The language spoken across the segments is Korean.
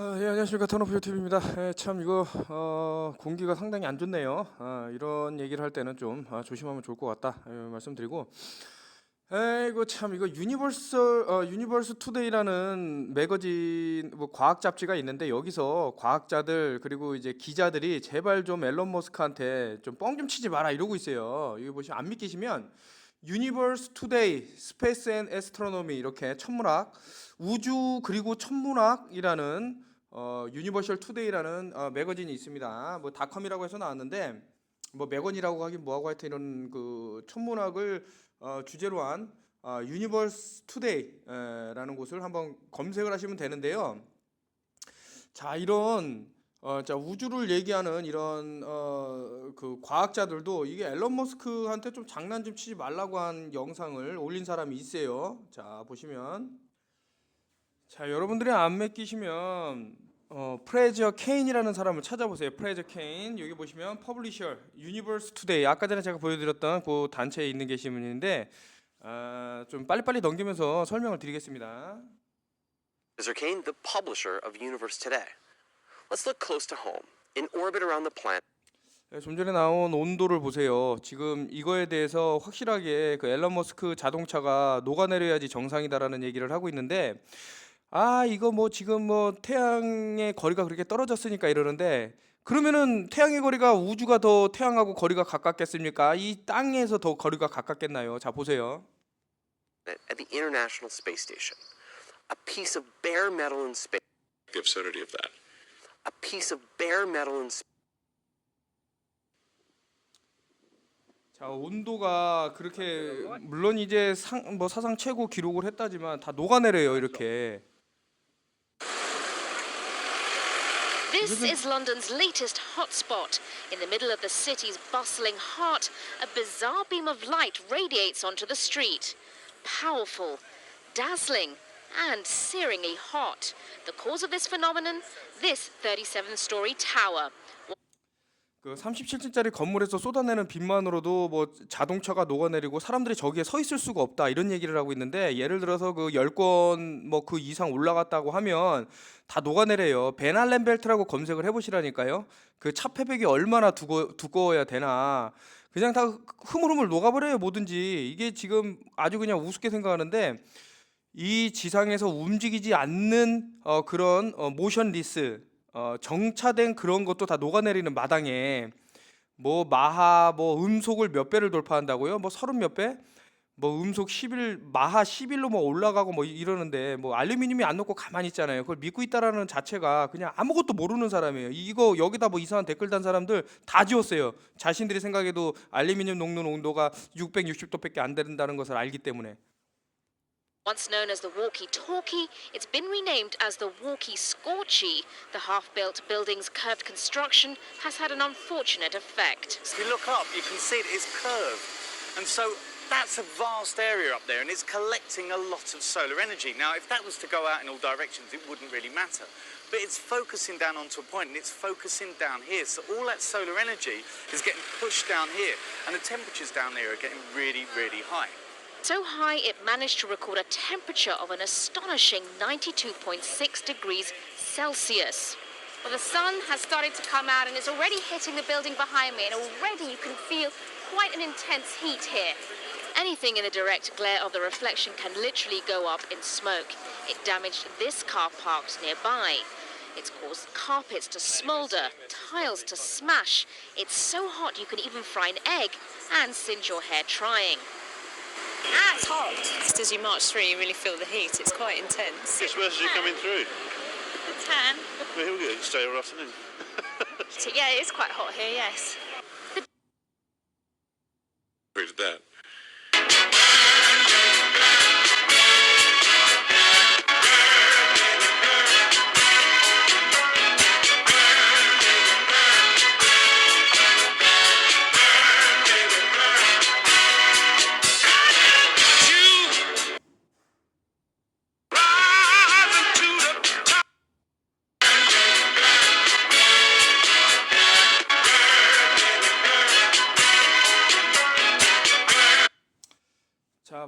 아, 예, 안녕하십니까 터너프 유튜브입니다. 예, 참 이거 어, 공기가 상당히 안 좋네요. 아, 이런 얘기를 할 때는 좀 아, 조심하면 좋을 것 같다 예, 말씀드리고. 에이고 참 이거 유니버설 어, 유니버스 투데이라는 매거진 뭐 과학 잡지가 있는데 여기서 과학자들 그리고 이제 기자들이 제발 좀 앨런 머스크한테 좀 뻥 좀 치지 마라 이러고 있어요. 여기 보시면 안 믿기시면 유니버스 투데이 스페이스 앤 에스트로노미 이렇게 천문학 우주 그리고 천문학이라는 어, 유니버셜 투데이라는 어, 매거진이 있습니다. 뭐 닷컴이라고 해서 나왔는데 뭐 매건이라고 하긴 뭐하고 하여튼 이런 그 천문학을 어, 주제로 한 어, 유니버스 투데이라는 곳을 한번 검색을 하시면 되는데요. 자 이런 어, 자 우주를 얘기하는 이런 어, 그 과학자들도 이게 앨런 머스크한테 좀 장난 좀 치지 말라고 한 영상을 올린 사람이 있어요. 자 보시면 자 여러분들이 안 맡기시면 어, 프레저 케인이라는 사람을 찾아보세요. 프레저 케인 여기 보시면 퍼블리셔 유니버스 투데이 아까 전에 제가 보여드렸던 그 단체에 있는 계신 분인데 아, 좀 빨리빨리 넘기면서 설명을 드리겠습니다. Mr. Kane, the publisher of Universe Today. Let's look close to home. In orbit around the planet, 네, 좀 전에 나온 온도를 보세요. 지금 이거에 대해서 확실하게 그 앨런 머스크 자동차가 녹아내려야지 정상이다라는 얘기를 하고 있는데 아 이거 뭐 지금 뭐 태양의 거리가 그렇게 떨어졌으니까 이러는데 그러면은 태양의 거리가 우주가 더 태양하고 거리가 가깝겠습니까? 이 땅에서 더 거리가 가깝겠나요? 자 보세요. at the International Space Station. A piece of bare metal in space. the absurdity of that. A piece of bare metal space. 자 온도가 그렇게 물론 이제 상, 뭐 사상 최고 기록을 했다지만 다 녹아내려요 이렇게. This is London's latest hotspot. In the middle of the city's bustling heart, a bizarre beam of light radiates onto the street. Powerful, dazzling, and searingly hot. The cause of this phenomenon? This 37 story tower. 그 37층짜리 건물에서 쏟아내는 빛만으로도 뭐 자동차가 녹아내리고 사람들이 저기에 서 있을 수가 없다 이런 얘기를 하고 있는데 예를 들어서 그 10건 뭐 그 이상 올라갔다고 하면 다 녹아내려요. 베날렌 벨트라고 검색을 해 보시라니까요. 그 차폐백이 얼마나 두거, 두꺼워야 되나. 그냥 다 흐물흐물 녹아버려요 뭐든지. 이게 지금 아주 그냥 우습게 생각하는데 이 지상에서 움직이지 않는 어, 그런 어, 모션리스 어, 정차된 그런 것도 다 녹아내리는 마당에 뭐 마하 뭐 음속을 몇 배를 돌파한다고요? 뭐 서른 몇 배? 뭐 음속 11 마하 11로 뭐 올라가고 뭐 이러는데 뭐 알루미늄이 안 녹고 가만히 있잖아요. 그걸 믿고 있다라는 자체가 그냥 아무것도 모르는 사람이에요. 이거 여기다 뭐 이상한 댓글 단 사람들 다 지웠어요. 자신들이 생각해도 알루미늄 녹는 온도가 660도밖에 안 된다는 것을 알기 때문에. Once known as the walkie talkie, it's been renamed as the walkie scorchy. The half built building's curved construction has had an unfortunate effect. If you look up, you can see it's curved. And so that's a vast area up there and it's collecting a lot of solar energy. Now, if that was to go out in all directions, it wouldn't really matter. But it's focusing down onto a point and it's focusing down here. So all that solar energy is getting pushed down here. And the temperatures down there are getting really, really high. So high it managed to record a temperature of an astonishing 92.6 degrees Celsius. Well, the sun has started to come out and it's already hitting the building behind me, and already you can feel quite an intense heat here. Anything in the direct glare of the reflection can literally go up in smoke. It damaged this car parked nearby. It's caused carpets to smolder, tiles to smash. It's so hot you can even fry an egg and singe your hair trying. Ah, it's hot. Just as you march through, you really feel the heat. It's quite intense. It's worse as you're coming through. The Tan. Well, here we go. Stay all afternoon. Yeah, it is quite hot here, yes.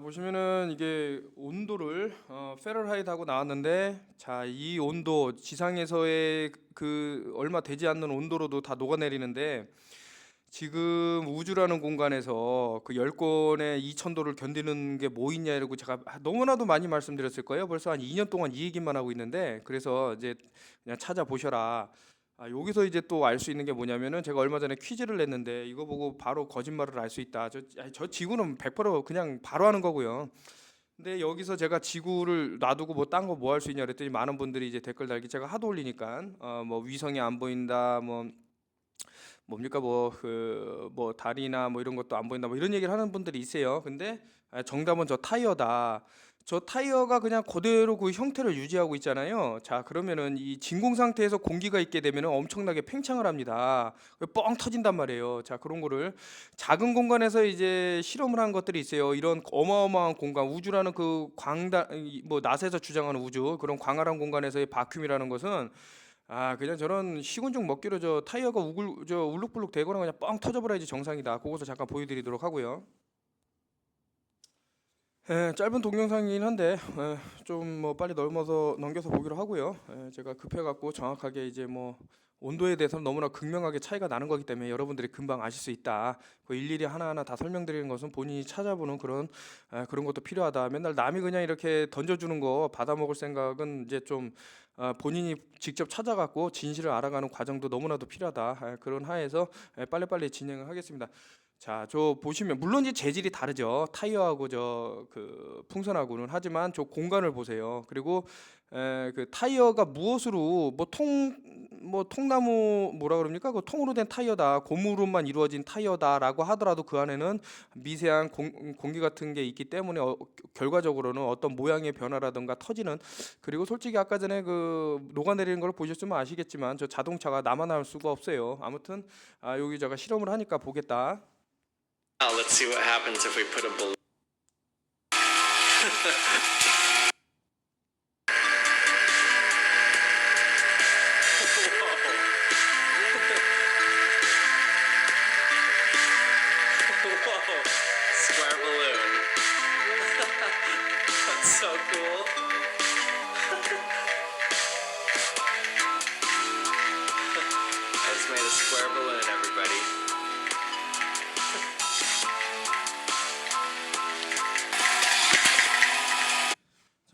보시면은 이게 온도를 어, 페럴하이트하고 나왔는데 자 이 온도 지상에서의 그 얼마 되지 않는 온도로도 다 녹아내리는데 지금 우주라는 공간에서 그 열권의 2천도를 견디는 게 뭐 있냐 이러고 제가 너무나도 많이 말씀드렸을 거예요. 벌써 한 2년 동안 이 얘기만 하고 있는데 그래서 이제 그냥 찾아보셔라. 아, 여기서 이제 또 알 수 있는 게 뭐냐면은 제가 얼마 전에 퀴즈를 냈는데 이거 보고 바로 거짓말을 알 수 있다. 저, 저 지구는 100% 그냥 바로 하는 거고요. 근데 여기서 제가 지구를 놔두고 뭐 딴 거 뭐 할 수 있냐 그랬더니 많은 분들이 이제 댓글 달기 제가 하도 올리니까 어, 뭐 위성이 안 보인다 뭐 뭡니까 뭐그뭐 달이나 뭐 이런 것도 안 보인다 뭐 이런 얘기를 하는 분들이 있어요. 근데 아, 정답은 저 타이어다. 저 타이어가 그냥 그대로 그 형태를 유지하고 있잖아요. 자 그러면은 이 진공 상태에서 공기가 있게 되면은 엄청나게 팽창을 합니다. 뻥 터진단 말이에요. 자 그런 거를 작은 공간에서 이제 실험을 한 것들이 있어요. 이런 어마어마한 공간, 우주라는 그 광다 뭐 나사에서 주장하는 우주 그런 광활한 공간에서의 바큐움이라는 것은 아 그냥 저런 시군종 먹기로 저 타이어가 우글 저 울룩불룩 되거나 그냥 뻥 터져버려야지 정상이다. 그것을 잠깐 보여드리도록 하고요. 에, 짧은 동영상이긴 한데 좀 뭐 빨리 넘어서 넘겨서 보기로 하고요. 에, 제가 급해갖고 정확하게 이제 뭐 온도에 대해서 너무나 극명하게 차이가 나는 거기 때문에 여러분들이 금방 아실 수 있다. 그 일일이 하나하나 다 설명드리는 것은 본인이 찾아보는 그런 에, 그런 것도 필요하다. 맨날 남이 그냥 이렇게 던져주는 거 받아 먹을 생각은 이제 좀 어, 본인이 직접 찾아갖고 진실을 알아가는 과정도 너무나도 필요하다. 에, 그런 하에서 에, 빨리빨리 진행을 하겠습니다. 자, 저 보시면 물론 이제 재질이 다르죠. 타이어하고 저 그 풍선하고는 하지만 저 공간을 보세요. 그리고 에, 그 타이어가 무엇으로 뭐 통 뭐 통나무 뭐라 그럽니까? 그 통으로 된 타이어다. 고무로만 이루어진 타이어다라고 하더라도 그 안에는 미세한 공, 공기 같은 게 있기 때문에 어, 결과적으로는 어떤 모양의 변화라든가 터지는 그리고 솔직히 아까 전에 그 녹아내리는 걸 보셨으면 아시겠지만 저 자동차가 할 수가 없어요. 아무튼 아, 여기 제가 실험을 하니까 보겠다. Now let's see what happens if we put a balloon.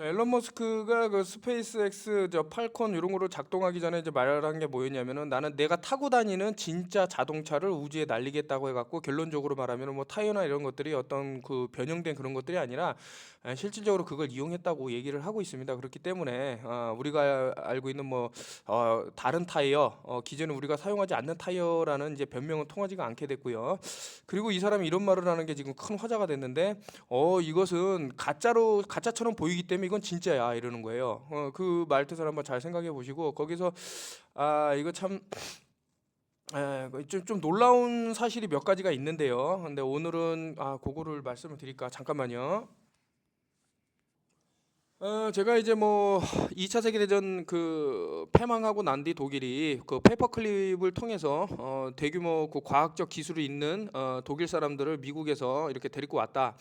앨런 머스크가 그 스페이스X 저 팔콘 이런 거를 작동하기 전에 이제 말한 게 뭐였냐면은 나는 내가 타고 다니는 진짜 자동차를 우주에 날리겠다고 해갖고 결론적으로 말하면은 뭐 타이어나 이런 것들이 어떤 그 변형된 그런 것들이 아니라 에, 실질적으로 그걸 이용했다고 얘기를 하고 있습니다. 그렇기 때문에 어, 우리가 알고 있는 뭐 어, 다른 타이어 어, 기존에 우리가 사용하지 않는 타이어라는 이제 변명은 통하지가 않게 됐고요. 그리고 이 사람이 이런 말을 하는 게 지금 큰 화제가 됐는데 어 이것은 가짜로 가짜처럼 보이기 때문에 이건 진짜야 이러는 거예요. 어, 그 말뜻을 한번 잘 생각해 보시고 거기서 아 이거 참 에, 좀, 좀 놀라운 사실이 몇 가지가 있는데요. 근데 오늘은 아 그거를 말씀을 드릴까 잠깐만요. 어, 제가 이제 뭐 2차 세계대전 그 패망하고 난 뒤 독일이 그 페이퍼클립을 통해서 어, 대규모 그 과학적 기술이 있는 어, 독일 사람들을 미국에서 이렇게 데리고 왔다.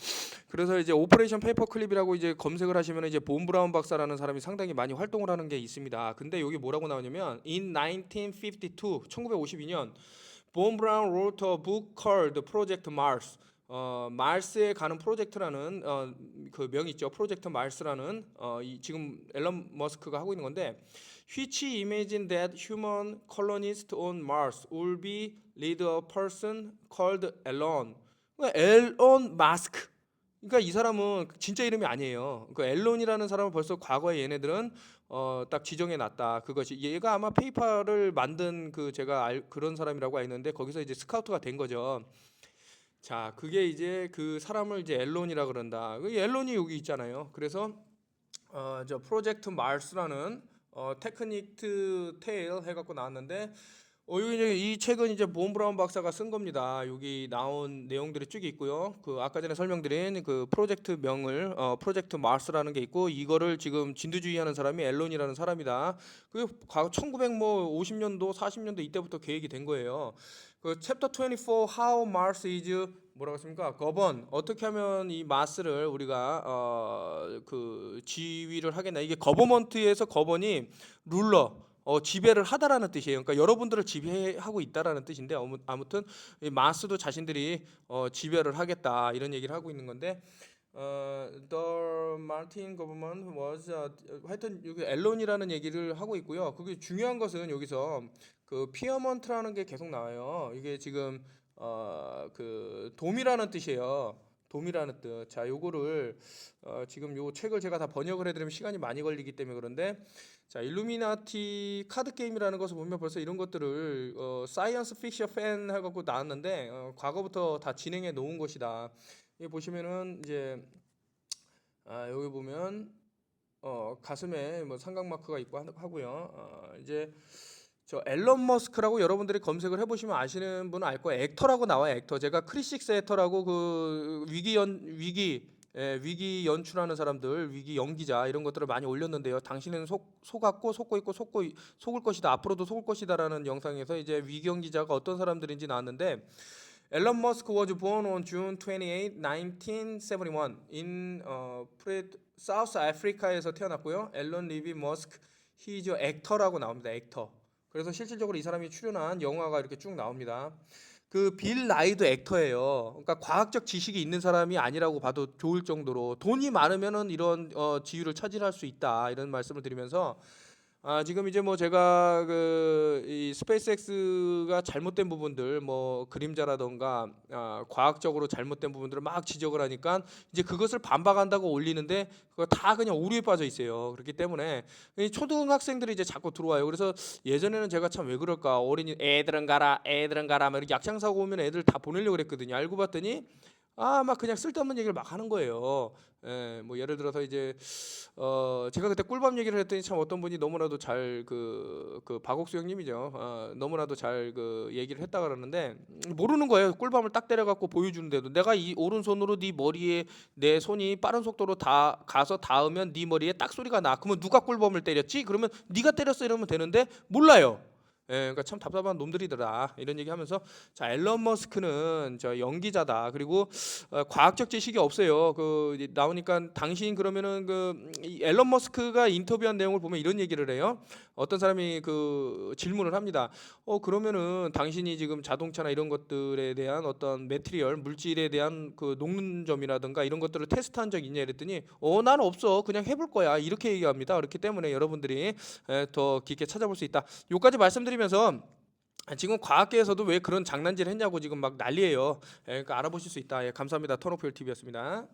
그래서 이제 오퍼레이션 페이퍼클립이라고 이제 검색을 하시면 이제 본 브라운 박사라는 사람이 상당히 많이 활동을 하는 게 있습니다. 근데 여기 뭐라고 나오냐면 in 1952, 1952년 본 브라운 wrote a book called Project Mars. 어, 마르스에 가는 프로젝트라는 어, 그 명이 있죠. 프로젝트 마르스라는 어, 이, 지금 앨런 머스크가 하고 있는 건데 which imagine that human colonists on Mars will be lead a person called Elon. 그러니까 앨런 마스크. 그러니까 이 사람은 진짜 이름이 아니에요. 그 앨런이라는 사람은 벌써 과거에 얘네들은 어, 딱 지정해 놨다. 그것이 얘가 아마 페이퍼를 만든 그 제가 알, 그런 사람이라고 알는데 거기서 이제 스카우트가 된 거죠. 자, 그게 이제 그 사람을 이제 앨론이라 그런다. 그 앨론이 여기 있잖아요. 그래서 어, 저 프로젝트 마르스라는 어, 테크닉트 테일 해갖고 나왔는데 어, 여기 이제 이 책은 이제 본 브라운 박사가 쓴 겁니다. 여기 나온 내용들이 쭉 있고요. 그 아까 전에 설명드린 그 프로젝트 명을 어, 프로젝트 마르스라는 게 있고 이거를 지금 진두주의하는 사람이 앨론이라는 사람이다. 그 과거 1950년도 40년도 이때부터 계획이 된 거예요. 그 챕터 24 How Mars is 뭐라고 했습니까? 거번 어떻게 하면 이 마스를 우리가 어 그 지휘를 하겠나? 이게 거버먼트에서 거번이 룰러 어, 지배를 하다라는 뜻이에요. 그러니까 여러분들을 지배하고 있다라는 뜻인데 아무- 아무튼 이 마스도 자신들이 어, 지배를 하겠다 이런 얘기를 하고 있는 건데 어, the Martin government was uh, 하여튼 여기 앨런이라는 얘기를 하고 있고요. 그게 중요한 것은 여기서 그 피어먼트라는 게 계속 나와요. 이게 지금 어, 그 돔이라는 뜻이에요. 돔이라는 뜻. 자, 요거를 어, 지금 요 책을 제가 다 번역을 해드리면 시간이 많이 걸리기 때문에 그런데 자, 일루미나티 카드 게임이라는 것을 보면 벌써 이런 것들을 어, 사이언스 픽션 팬 해갖고 나왔는데 어, 과거부터 다 진행해 놓은 것이다. 이 보시면은 이제 아, 여기 보면 어, 가슴에 뭐 삼각 마크가 있고 하- 하고요. 어, 이제 저 앨런 머스크라고 여러분들이 검색을 해보시면 아시는 분은 알 거예요. 액터라고 나와요. 액터. 제가 크리식스 액터라고 그 위기 연 위기 예, 위기 연출하는 사람들, 위기 연기자 이런 것들을 많이 올렸는데요. 당신은 속 속았고 속고 있고 속고 이- 속을 것이다. 앞으로도 속을 것이다라는 영상에서 이제 위기 연기자가 어떤 사람들인지 나왔는데 앨런 머스크 was born on June 28, 1971 in 어, 사우스 아프리카에서 태어났고요. 앨런 리비 머스크 a actor라고 나옵니다. 액터. 그래서 실질적으로 이 사람이 출연한 영화가 이렇게 쭉 나옵니다. 그 빌 나이도 액터예요. 그러니까 과학적 지식이 있는 사람이 아니라고 봐도 좋을 정도로 돈이 많으면은 이런 어, 지위를 차지할 수 있다 이런 말씀을 드리면서 아 지금 이제 뭐 제가 그이 스페이스X가 잘못된 부분들 뭐 그림자라던가 아, 과학적으로 잘못된 부분들을 막 지적을 하니까 이제 그것을 반박한다고 올리는데 그거 다 그냥 오류에 빠져 있어요. 그렇기 때문에 이 초등학생들이 이제 자꾸 들어와요. 그래서 예전에는 제가 참 왜 그럴까 어린이 애들은 가라 애들은 가라 막 이렇게 약장 사고 오면 애들 다 보내려고 그랬거든요. 알고 봤더니 아 막 그냥 쓸데없는 얘기를 막 하는 거예요. 예, 뭐 예를 들어서 이제 어 제가 그때 꿀밤 얘기를 했더니 참 어떤 분이 너무나도 잘 그그 박옥수 형님이죠. 어, 너무나도 잘 그 얘기를 했다 그러는데 음, 모르는 거예요. 꿀밤을 딱 때려 갖고 보여주는데도 내가 이 오른손으로 네 머리에 내 손이 빠른 속도로 다 가서 닿으면 네 머리에 딱 소리가 나. 그러면 누가 꿀밤을 때렸지? 그러면 네가 때렸어 이러면 되는데 몰라요. 예, 그러니까 참 답답한 놈들이더라. 이런 얘기하면서 자 앨런 머스크는 저 연기자다. 그리고 어, 과학적 지식이 없어요. 그 나오니까 당신 그러면은 그이 앨런 머스크가 인터뷰한 내용을 보면 이런 얘기를 해요 어떤 사람이 그 질문을 합니다 어 그러면은 당신이 지금 자동차나 이런 것들에 대한 어떤 매트리얼 물질에 대한 그 녹는 점이라든가 이런 것들을 테스트한 적 있냐 이랬더니 어 나는 없어 그냥 해볼 거야 이렇게 얘기합니다 그렇기 때문에 여러분들이 에, 더 깊게 찾아볼 수 있다 요까지 말씀드리면서 아, 지금 과학계에서도 왜 그런 장난질 했냐고 지금 막 난리예요. 예, 그러니까 알아보실 수 있다. 예, 감사합니다. 턴오프열 TV였습니다.